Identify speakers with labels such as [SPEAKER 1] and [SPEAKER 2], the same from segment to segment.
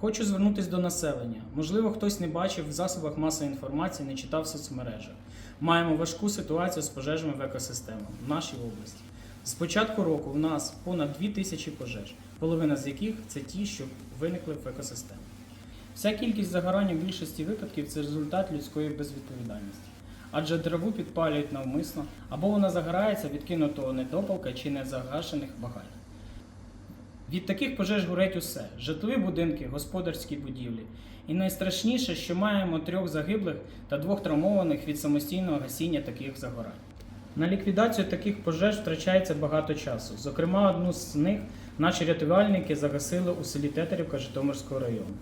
[SPEAKER 1] Хочу звернутися до населення. Можливо, хтось не бачив в засобах масової інформації, не читав в соцмережах. Маємо важку ситуацію з пожежами в екосистемах в нашій області. З початку року в нас понад 2 тисячі пожеж, половина з яких це ті, що виникли в екосистемі. Вся кількість загорання в більшості випадків це результат людської безвідповідальності. Адже траву підпалюють навмисно, або вона загорається від кинутого недопалка чи незагашених багать. Від таких пожеж горить усе: житлові будинки, господарські будівлі. І найстрашніше, що маємо трьох загиблих та двох травмованих від самостійного гасіння таких загорань. На ліквідацію таких пожеж втрачається багато часу. Зокрема, одну з них наші рятувальники загасили у селі Тетерівка Житомирського району.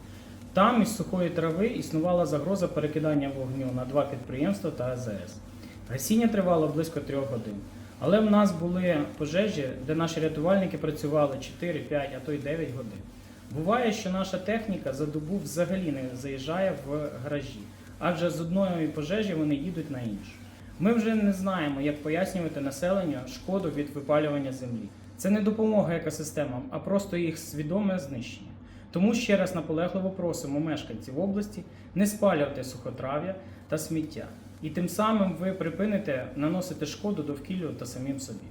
[SPEAKER 1] Там із сухої трави існувала загроза перекидання вогню на два підприємства та АЗС. Гасіння тривало близько трьох годин. Але в нас були пожежі, де наші рятувальники працювали 4, 5, а то й 9 годин. Буває, що наша техніка за добу взагалі не заїжджає в гаражі, адже з одної пожежі вони їдуть на іншу. Ми вже не знаємо, як пояснювати населенню шкоду від випалювання землі. Це не допомога екосистемам, а просто їх свідоме знищення. Тому ще раз наполегливо просимо мешканців області не спалювати сухотрав'я та сміття. І тим самим ви припините наносити шкоду довкіллю та самим собі.